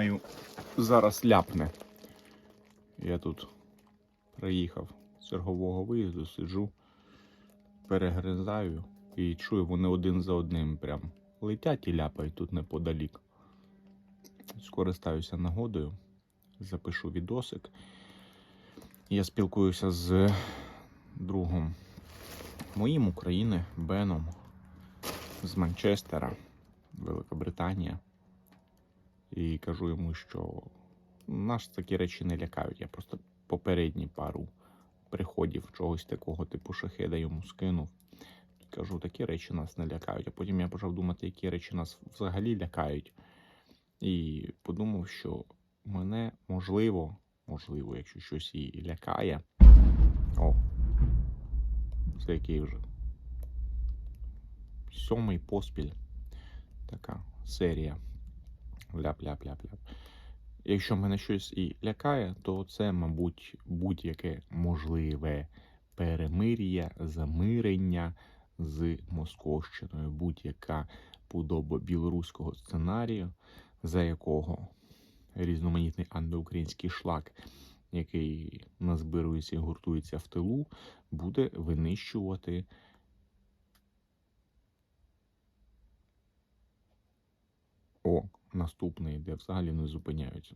думаю, зараз ляпне. Я тут приїхав з чергового виїзду, сиджу, перегризаю і чую, вони один за одним прям летять і ляпають тут неподалік. Скористаюся нагодою, запишу відосик. Я спілкуюся з другом моїм України, Беном з Манчестера, Великобританія. І кажу йому, що нас такі речі не лякають. Я просто попередні пару приходів чогось такого типу шахеда йому скинув. Кажу, такі речі нас не лякають. А потім я почав думати, які речі нас взагалі лякають. І подумав, що мене можливо, можливо, якщо щось і лякає. О, це який вже сьомий поспіль. Така серія. Ляп-ляп-ляп-ляп. Якщо мене щось і лякає, то це, мабуть, будь-яке можливе перемир'я, замирення з Московщиною, будь-яка подоба білоруського сценарію, за якого різноманітний антиукраїнський шлак, який назбирується і гуртується в тилу, буде винищувати О, наступний, де взагалі не зупиняються.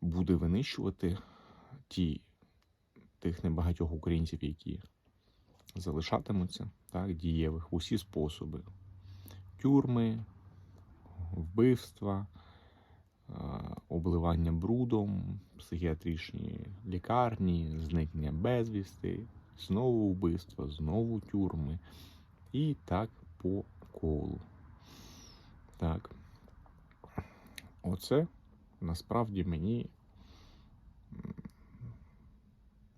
Буде винищувати ті, тих небагатьох українців, які залишатимуться, так, дієвих в усі способи. Тюрми, вбивства, обливання брудом, психіатричні лікарні, зникнення безвісти, знову вбивства, знову тюрми. І так по колу. Так. Оце насправді мені.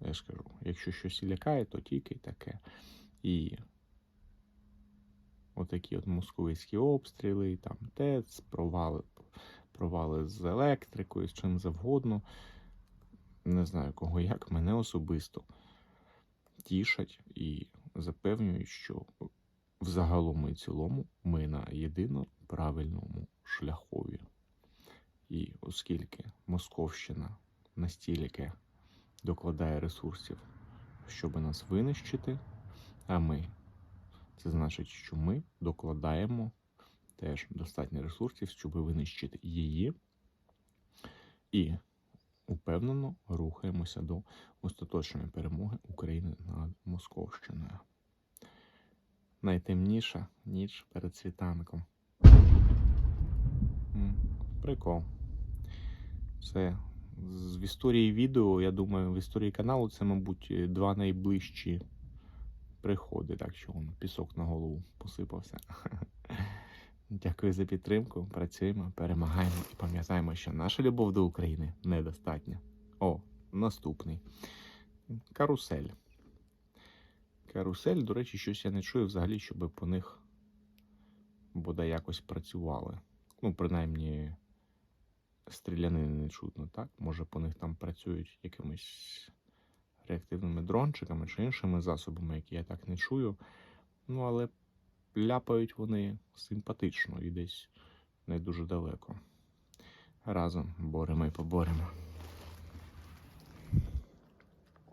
Я ж кажу, якщо щось лякає, то тільки таке. І отакі от московицькі обстріли, там ТЕЦ, провали, провали з електрикою, з чим завгодно. Не знаю кого як, мене особисто тішать і запевнюють, що взагалом і цілому ми на єдино правильному шляхові. І оскільки Московщина настільки докладає ресурсів, щоб нас винищити, а ми, це значить, що ми докладаємо теж достатньо ресурсів, щоб винищити її, і упевнено рухаємося до остаточної перемоги України над Московщиною. Найтемніша ніч перед світанком. Прикол. Це з історії відео, я думаю, в історії каналу це, мабуть, е, два найближчі приходи, так що он, пісок на голову посипався. Дякую за підтримку. Працюємо, перемагаємо і пам'ятаємо, що наша любов до України недостатня. О, наступний. Карусель. Карусель, до речі, щось я не чую взагалі, щоб по них бодай якось працювали. Ну, принаймні, стрілянини не чутно, так? Може, по них там працюють якимись реактивними дрончиками чи іншими засобами, які я так не чую. Ну, але ляпають вони симпатично і десь не дуже далеко. Разом боремо і поборемо.